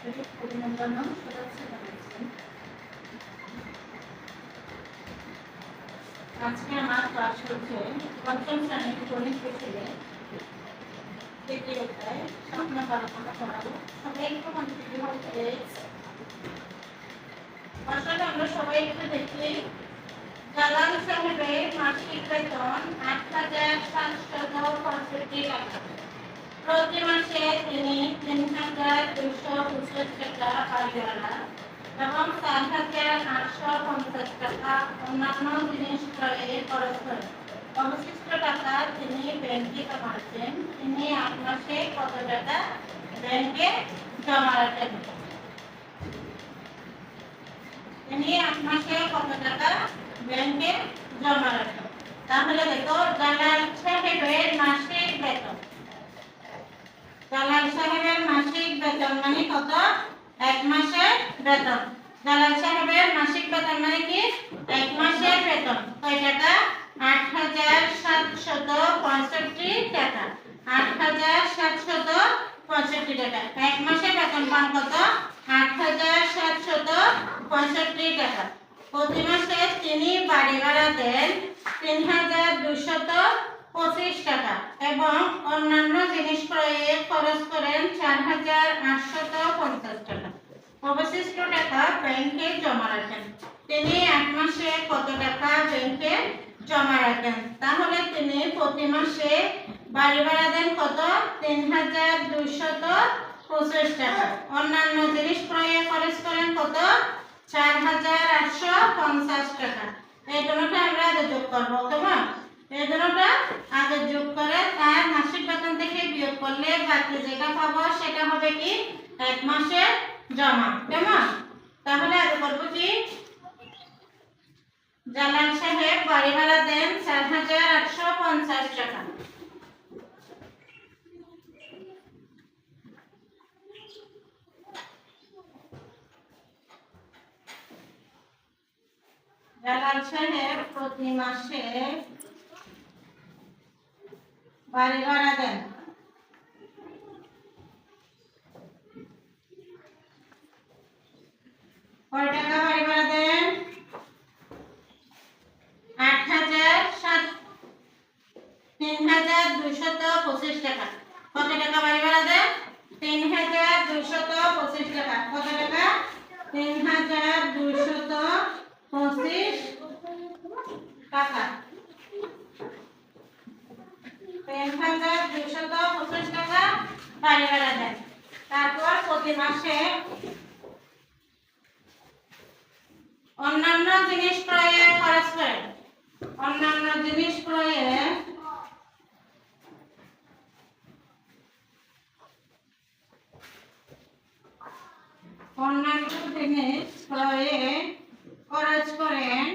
আজকে আমার ক্লাস হচ্ছে পঞ্চম শ্রেণির গণিত বিষয়ে। আমরা সবাই একটু দেখি। জালাল সাহেবের মাসিক বেতন আট হাজার সাতশত পঁয়ষট্টি টাকা প্রতি মাসে তিনি তিন হাজার দুশো পঁচিশ টাকা পারিবারা এবং চার হাজার আটশো পঞ্চাশ টাকা অন্যান্য জিনিস ক্রয়ে খরচ করেন অবশিষ্ট টাকা তিনি ব্যাংকে জমাচ্ছেন তিনি আট মাসে কত টাকা ব্যাংকে জমা রাখেন তিনি আট মাসে কত টাকা ব্যাংকে জমা রাখেন তাহলে দেখো জালাল সাহেবের মাসিক বেতন জালাল সাহেবের মাসিক বেতন মানে কত? এক মাসের বেতন। জালাল সাহেবের মাসিক বেতন মানে কি? এক মাসের বেতন। কয় টাকা আট হাজার সাতশত পঁয়ষট্টি টাকা। আট হাজার সাতশত পঁয়ষট্টি টাকা। এক মাসের বেতন পান কত? আট হাজার সাতশত পঁয়ষট্টি টাকা। প্রতি মাসে তিনি বাড়ি ভাড়া দেন তিন হাজার দুশত পঁচিশ টাকা। এবং অন্যান্য জিনিস ক্রয়ে খরচ করেন চার হাজার আটশত পঞ্চাশ টাকা। অবশিষ্ট টাকা ব্যাংকে জমা রাখেন। তিনি এক মাসে কত টাকা ব্যাংকে জমা রাখেন? তাহলে তিনি প্রতি মাসে বাড়ি ভাড়া দেন কত? তিন হাজার দুইশত পঁচিশ টাকা। অন্যান্য জিনিস ক্রয়ে খরচ করেন কত? চার হাজার আটশো পঞ্চাশ টাকা। এই দুটোটা আমরা যোগ করব কেমন দুটোটা আগে যোগ করে তার মাসিক বেতন থেকে বিয়োগ করলে বাকি যেটা পাবো সেটা হবে কি এক মাসের জমা, কেমন? তাহলে আগে করব কি? জালাল সাহেব বাড়ি ভাড়া দেন চার হাজার আটশো পঞ্চাশ টাকা। জালাল সাহেব প্রতি মাসে বাড়ি ভাড়া দেন কয় টাকা বাড়ি ভাড়া দেন আট হাজার সাত তিন হাজার দুইশত পঁচিশ টাকা কত টাকা বাড়ি ভাড়া দেন তিন হাজার দুইশত পঁচিশ টাকা কত টাকা তিন হাজার দুইশত পঁচিশ টাকা প্রতি মাসে অন্যান্য জিনিস ক্রয়ে খরচ করেন অন্যান্য জিনিস ক্রয়ে অন্যান্য জিনিস ক্রয়ে খরচ করেন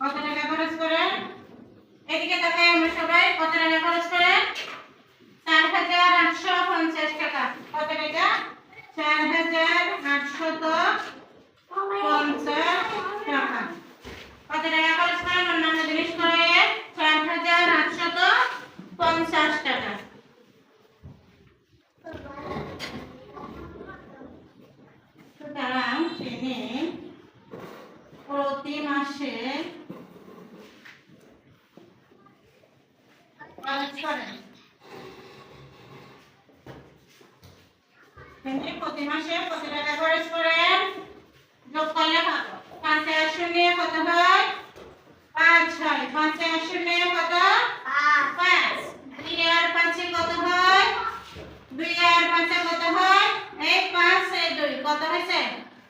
কত টাকা খরচ করেন এদিকে তাকাই আমরা সবাই কত টাকা খরচ করেন চার হাজার আটশো পঞ্চাশ টাকা কত টাকা চার হাজার আটশত পঞ্চাশ টাকা কত টাকা খরচ করেন অন্যান্য জিনিস করে চার হাজার আটশত পঞ্চাশ টাকা। সুতরাং তিনি প্রতি মাসে তিনি প্রতি টাকা করেন যোগ করলে পাবো পাঁচে হয়? পাঁচ হয়। পাঁচে আর শূন্য কত পাঁচ দুই আর পাঁচে কত হয় দুই আর পাঁচে কত হয়? এই পাঁচ দুই। কত হয়েছে?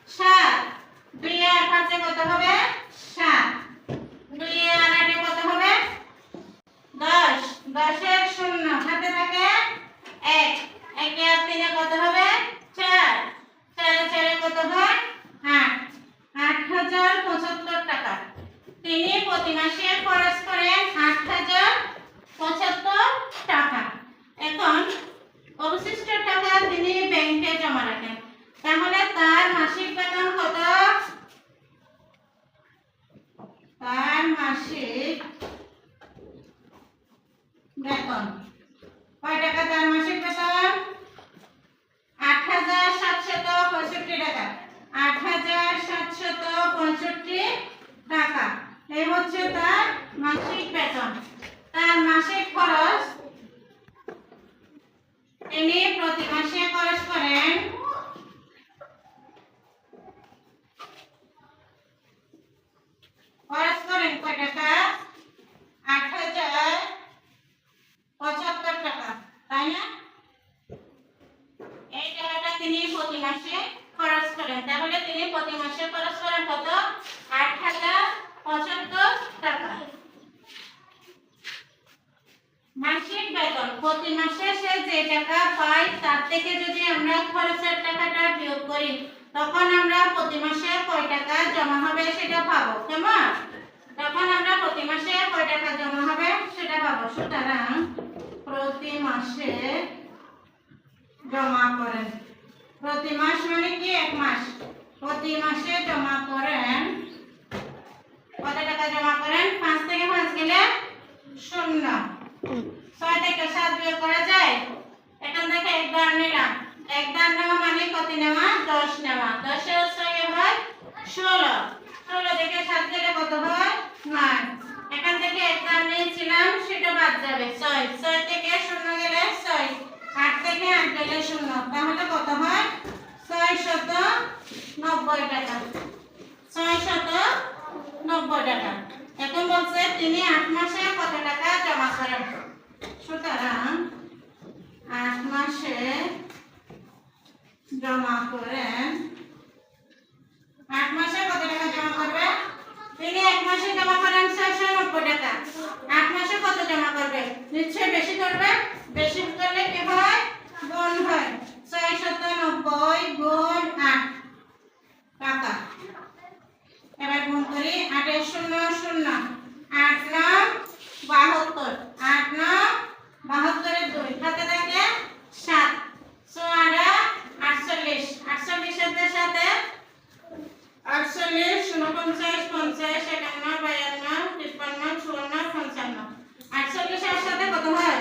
সাত। দুই আর পাঁচে কত হবে? সাত। দুই আর আটে কত হবে? দশ। দশের শূন্য। হাতে থাকে এক। একে আর তিনে কত হবে? চার। চারে চারে কত হয়? আট। আট হাজার পঁচাত্তর টাকা। তিনি প্রতি মাসে খরচ করেন আট হাজার পঁচাত্তর টাকা এখন অবশিষ্ট টাকা তিনি ব্যাংকে জমা রাখেন তাহলে তার মাসিক বেতন কত তার মাসিক বেতন কয় টাকা তার মাসিক বেতন সাতশত পঁয়ষট্টি টাকা। আট হাজার সাতশত পঁয়ষট্টি টাকা। এই হচ্ছে তার মাসিক বেতন তার মাসিক খরচ তিনি প্রতি মাসে খরচ করেন খরচ করেন কয় টাকা আট হাজার পঁচাত্তর টাকা তাই না এই টাকাটা তিনি প্রতি মাসে খরচ করেন তাহলে তিনি প্রতি মাসে খরচ করেন কত আট হাজার পঁচাত্তর টাকা মাসিক বেতন প্রতি মাসে সে যে টাকা পায় তার থেকে যদি আমরা খরচের টাকাটা বিয়োগ করি তখন আমরা প্রতি মাসে কয় টাকা জমা হবে সেটা পাবো, কেমন? তখন আমরা প্রতি মাসে কয় টাকা জমা হবে সেটা পাবো। সুতরাং প্রতি মাসে জমা করেন। প্রতি মাস মানে কি? এক মাস। প্রতি মাসে জমা করেন। কত টাকা জমা করেন? পাঁচ থেকে পাঁচ গেলে শূন্য। ছয় থেকে সাত বিয়োগ করা যায়? এখান থেকে এক বার নিলাম এক বার নেওয়া মানে কত নেওয়া? দশ নেওয়া। দশে ছয় হয় ষোলো। ষোলো থেকে সাত গেলে কত হয়? নয়। এখান থেকে এক বার নিয়েছিলাম, সেটা বাদ যাবে। ছয়। ছয় থেকে শূন্য গেলে ছয়। আট থেকে আট গেলে শূন্য। তাহলে কত হয়? ছয় শত নব্বই টাকা। ছয় শত নব্বই টাকা। এখন বলছে, তিনি আট মাসে কত টাকা জমা করেন? সুতরাং আট মাসে জমা করেন আট মাসে কত টাকা জমা করবে? তিনি এক মাসে জমা করেন ছয়শো নব্বই টাকা। আট মাসে কত জমা করবে? নিশ্চয়ই বেশি করবে? বেশি করলে কি হয়? গুণ হয়। ছয়শত নব্বই গুণ আট টাকা। এবার গুণ করি আটের শূন্য শূন্য আট নয় বাহাত্তর আট নয় বাহাত্তরের দুই হাতে থাকে সাত সোয়ারা আটচল্লিশ আটচল্লিশের সাথে আটচল্লিশ উনপঞ্চাশ পঞ্চাশ একান্ন বায়ান্ন তিপ্পান্ন চুয়ান্ন পঞ্চান্ন আটচল্লিশের সাথে কত হয়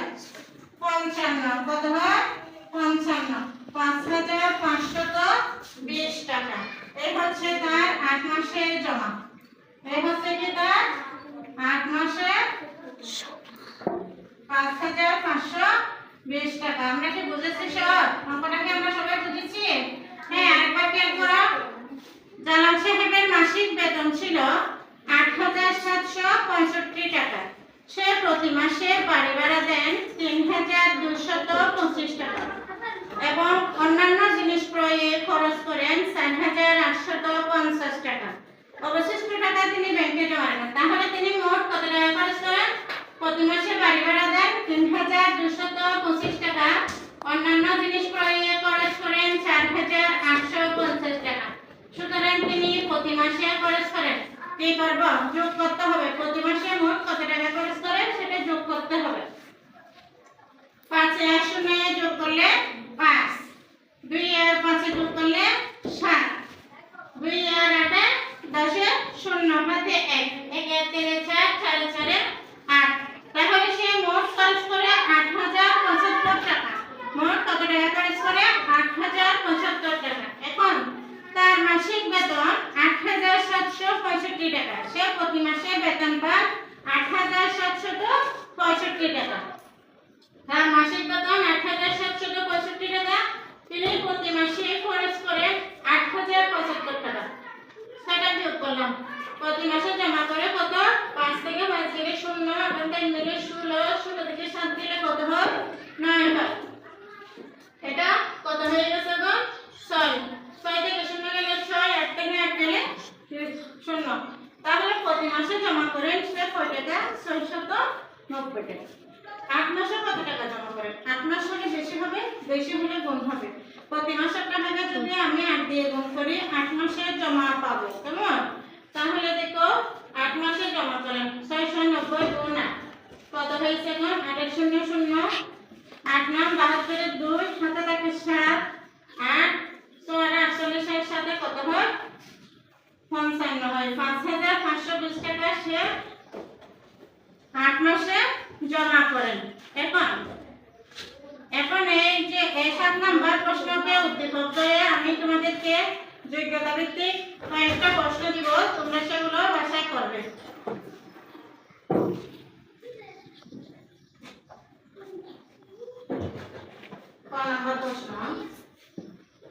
পঞ্চান্ন কত হয়? পঞ্চান্ন। পাঁচ হাজার টাকা। এই হচ্ছে তার আট মাসের জমা। এই হচ্ছে কি তার? আট মাসে পাঁচ হাজার পাঁচশো বিশ টাকা। আমরা কি বুঝেছি সব? অঙ্কটা কি আমরা সবাই বুঝেছি? হ্যাঁ আরেকবার খেয়াল করো। জালাল সাহেবের মাসিক বেতন ছিল হাজার সাতশো পঁয়ষট্টি টাকা সে প্রতি মাসে বাড়ি ভাড়া দেন তিন হাজার দুশত পঁচিশ টাকা। এবং অন্যান্য জিনিস ক্রয়ে খরচ করেন চার হাজার আটশত পঞ্চাশ টাকা। অবশিষ্ট টাকা তিনি ব্যাংকে জমা রাখেন। তাহলে তিনি মোট কত টাকা খরচ করেন? প্রতি মাসে বাড়ি ভাড়া দেন তিন হাজার দুশত পঁচিশ টাকা। অন্যান্য জিনিস ক্রয়ে খরচ করেন চার হাজার আটশো পঞ্চাশ টাকা। সুতরাং তিনি প্রতি মাসে খরচ করেন। কি করব? যোগ করতে হবে। প্রতি মাসে মোট কত টাকা খরচ করেন? সেটা যোগ করতে হবে। পাঁচে আর শূন্য যোগ করলে পাঁচ। দুই আর পাঁচে যোগ করলে সাত। দুই আর আটে দশে শূন্য হাতে এক। এক তেরে চার, চারে চারে আট। তাহলে সে মোট খরচ করে আট হাজার পঁচাত্তর টাকা মোট কত টাকা খরচ করে আট হাজার পঁচাত্তর টাকা এখন তার মাসিক বেতন আট হাজার সাতশো পঁয়ষট্টি টাকা সে প্রতি মাসে বেতন পান আট হাজার সাতশত পঁয়ষট্টি টাকা তার মাসিক বেতন আট হাজার সাতশত পঁয়ষট্টি টাকা তিনি প্রতি মাসে খরচ করেন আট হাজার পঁচাত্তর টাকা সেটা যোগ করলাম প্রতি মাসে জমা করে কত পাঁচ থেকে পাঁচ থেকে শূন্য এবং তিন মিলে ষোলো ষোলো থেকে সাত দিলে কত হয় নয় হয় এটা কত হয়ে গেছে গো ছয় ছয় থেকে শূন্য গেলে ছয় আট থেকে আট গেলে শূন্য তাহলে প্রতি মাসে জমা করেন সে কয় টাকা ছয়শত নব্বই টাকা আট মাসে কত টাকা জমা করেন আট মাস হলে বেশি হবে বেশি হলে গুণ হবে প্রতি মাসের টাকাকে যদি আমি আট দিয়ে করি আট মাসে জমা পাবো, কেমন? তাহলে দেখো, আট মাসে জমা করেন ছয়শো নব্বই গুণ। কত হয়েছে এখন? আটের শূন্য শূন্য। আট নাম বাহাত্তরের দুই সাথে থাকে সাত। আট, ছয় আটচল্লিশের সাথে কত হয়? পঞ্চান্ন হয়। পাঁচ হাজার পাঁচশো বিশ টাকা সে আট মাসে জমা করেন এখন এখন এই যে সাত নাম্বার প্রশ্নকে উদ্দীপক আমি তোমাদেরকে যোগ্যতা ভিত্তিক কয়েকটা প্রশ্ন দিব, তোমরা সেগুলো বাসায় করবে।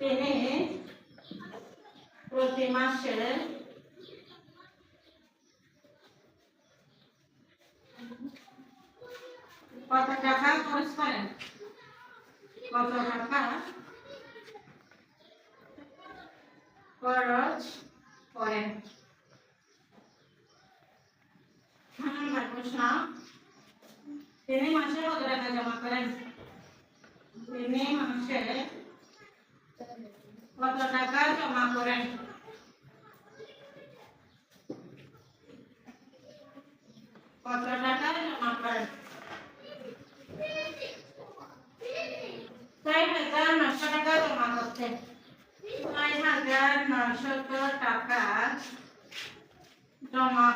তিনি প্রতি মাসে কত টাকা খরচ করেন? কত টাকা খরচ করেন নম্বর প্রশ্ন তিনি মাসে কত টাকা জমা করেন তিনি মাসে কত জমা করেন কত টাকা জমা করেন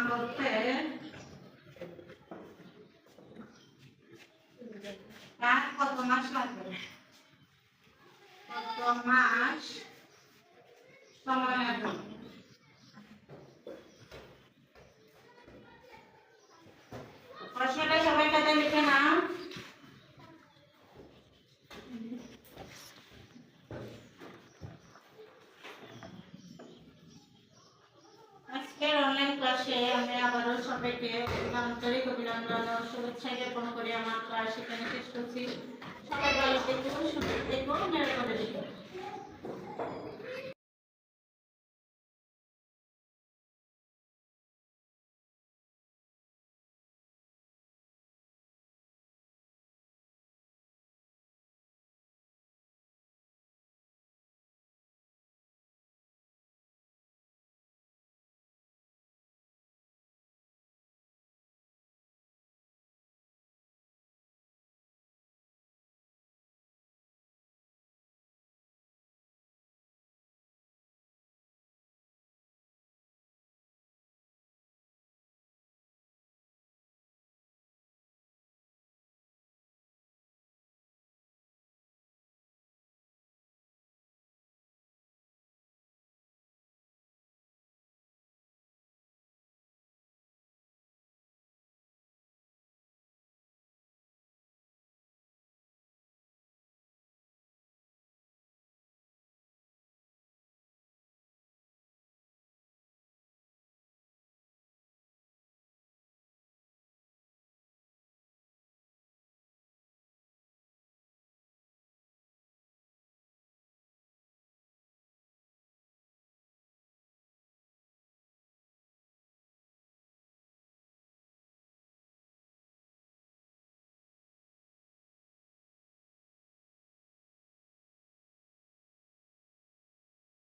করতে তার কত মাস লাগবে। কত মাস? আবারও সবাইকে আন্তরিক অভিনন্দন ও শুভেচ্ছা জ্ঞাপন করে আমার ক্লাস এখানে শেষ করছি। সবাই ভালো থেকো, সুস্থ থেকো, নিরাপদে থেকো।